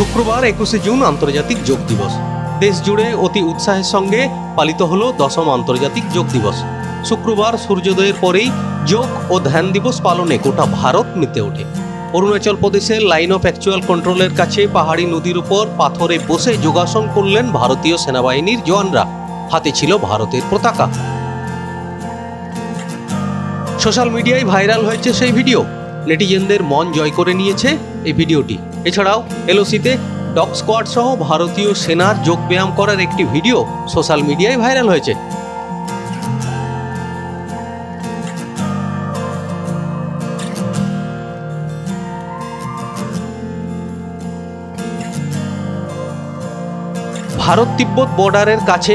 শুক্রবার একুশে জুন আন্তর্জাতিক যোগ দিবস। দেশ জুড়ে অতি উৎসাহের সঙ্গে পালিত হলো দশম আন্তর্জাতিক যোগ দিবস। শুক্রবার সূর্যোদয়ের পরেই যোগ ও ধ্যান দিবস পালনে গোটা ভারত মেতে ওঠে। অরুণাচল প্রদেশের লাইন অফ অ্যাকচুয়াল কন্ট্রোলের কাছে পাহাড়ি নদীর উপর পাথরে বসে যোগাসন করলেন ভারতীয় সেনাবাহিনীর জওয়ানরা। হাতে ছিল ভারতের পতাকা। সোশ্যাল মিডিয়ায় ভাইরাল হয়েছে সেই ভিডিও। নেটিজেনদের মন জয় করে নিয়েছে এই ভিডিওটি। এছাড়াও এলওসিতে ডগ স্কোয়াড সহ ভারতীয় সেনার যোগব্যায়াম করার একটি ভিডিও সোশ্যাল মিডিয়ায় ভাইরাল হয়েছে। ভারত তিব্বত বর্ডারের কাছে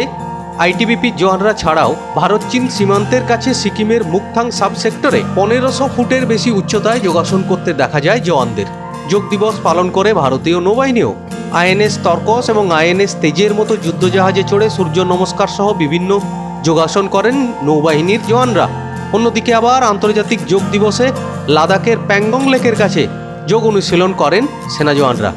আইটিবিপি জওয়ানরা ছাড়াও ভারত চীন সীমান্তের কাছে সিকিমের মুকথাং সাব সেক্টরে পনেরোশো ফুটের বেশি উচ্চতায় যোগাসন করতে দেখা যায় জওয়ানদের। যোগ দিবস পালন করে ভারতীয় নৌবাহিনীও। আইএনএস তর্কস এবং আইএনএস তেজের মতো যুদ্ধজাহাজে চড়ে সূর্য নমস্কার সহ বিভিন্ন যোগাসন করেন নৌবাহিনীর জওয়ানরা। অন্যদিকে আবার আন্তর্জাতিক যোগ দিবসে লাদাখের প্যাংগং লেকের কাছে যোগ অনুশীলন করেন সেনা জওয়ানরা।